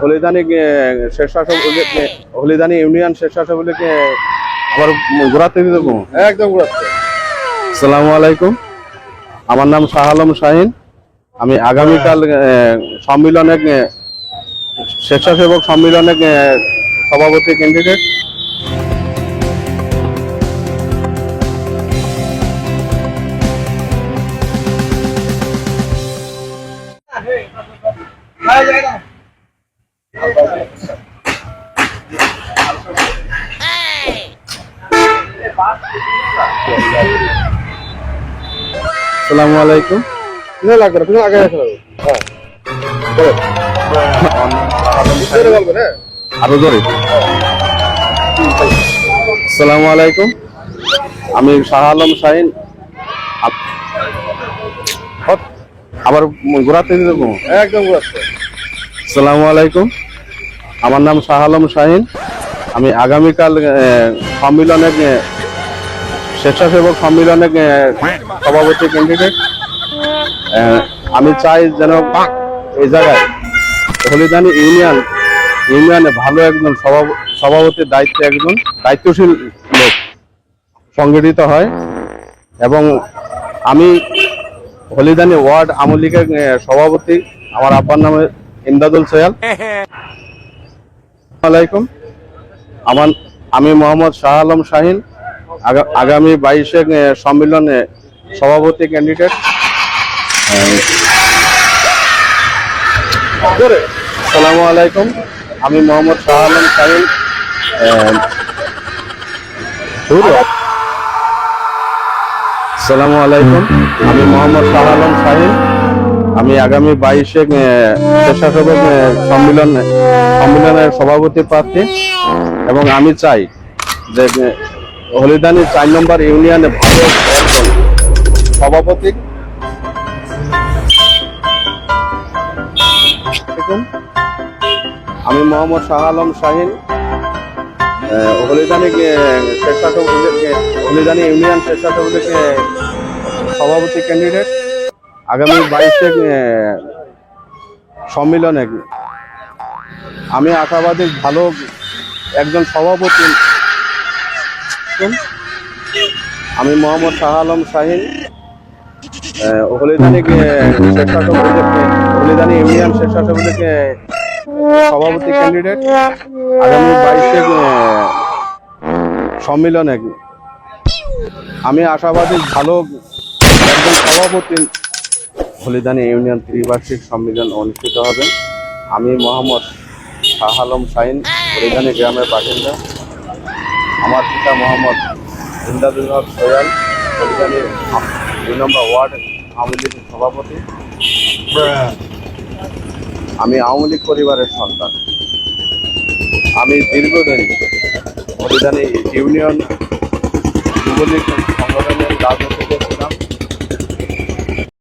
হলিদানি স্বেচ্ছাসেবক হলিদানি ইউনিয়ন স্বেচ্ছাসেবককে আবার ঘোরাতে দিতে দেবো একদম ঘুরাচ্ছে আসসালামু আলাইকুম। আমার নাম শাহ আলম শাহিন। আমি আগামীকাল সম্মিলনে স্বেচ্ছাসেবক সম্মেলনে সভাপতি ক্যান্ডিডেট আসসালামু আলাইকুম কিনে লাগবে না তুমি আগে আসো। হ্যাঁ। হ্যাঁ আরও আসসালামু আলাইকুম আমি শাহ আলম শাহিন। আবার ঘোরাতে একদম ঘুরাচ্ছে আসসালামু আলাইকুম আমার নাম শাহ আলম শাহিন। আমি আগামীকাল সম্মিলনে স্বেচ্ছাসেবক সম্মিলনে সভাপতি ক্যান্ডিডেট আমি চাই যেন এই জায়গায় হলিদানি ইউনিয়ন, ইউনিয়নে ভালো একজন সভা- সভাপতির দায়িত্বে একজন দায়িত্বশীল লোক সংগঠিত হয় এবং আমি হলিদানি ওয়ার্ড আওয়ামী লীগের সভাপতি। আমার আপার নামে ইমদাদুল সোয়াল আলাইকুম। আমার আমি মোহাম্মদ শাহ আলম শাহিন, আগা- আগামী বাইশে সম্মেলনে সভাপতি ক্যান্ডিডেট আসসালামু আলাইকুম। আমি মোহাম্মদ শাহ আলম শাহিন? আসসালামু আলাইকুম। আমি মোহাম্মদ শাহ আলম শাহিন আমি আগামী বাইশে স্বেচ্ছাসেবক সম্মেলন, সম্মেলনের সভাপতি প্রার্থী। এবং আমি চাই যে হলিদানি চার নম্বর ইউনিয়নে ভালো সভাপতি। আমি মোহাম্মদ শাহ আলম শাহিন হলিদানি স্বেচ্ছাসেবক হলিদানি ইউনিয়ন স্বেচ্ছাসেবক সভাপতি ক্যান্ডিডেট আগামী বাইশে সম্মেলনে আমি আশাবাদী ভালো একজন সভাপতি আমি মোহাম্মদ শাহ আলম শাহিন হলিদানি স্বেচ্ছাসেবক হলিদানি ইউনিয়ন স্বেচ্ছাসেবক সভাপতি ক্যান্ডিডেট আগামী বাইশে সম্মেলনে আমি আশাবাদী ভালো একজন সভাপতি হলিদানি ইউনিয়ন ত্রিবার্ষিক সম্মেলন অনুষ্ঠিত হবে। আমি মোহাম্মদ শাহ আলম শাহিন, হলিদানি গ্রামের বাসিন্দা। আমার পিতা মোহাম্মদ ইমদাদুল হক সোয়াল, হলিদানি দুই নম্বর ওয়ার্ড আওয়ামী লীগের সভাপতি। আমি আওয়ামী লীগ পরিবারের সন্তান। আমি দীর্ঘদিন হলিদানি ইউনিয়ন যুবলীগ সংগঠনের রাজনীতিতে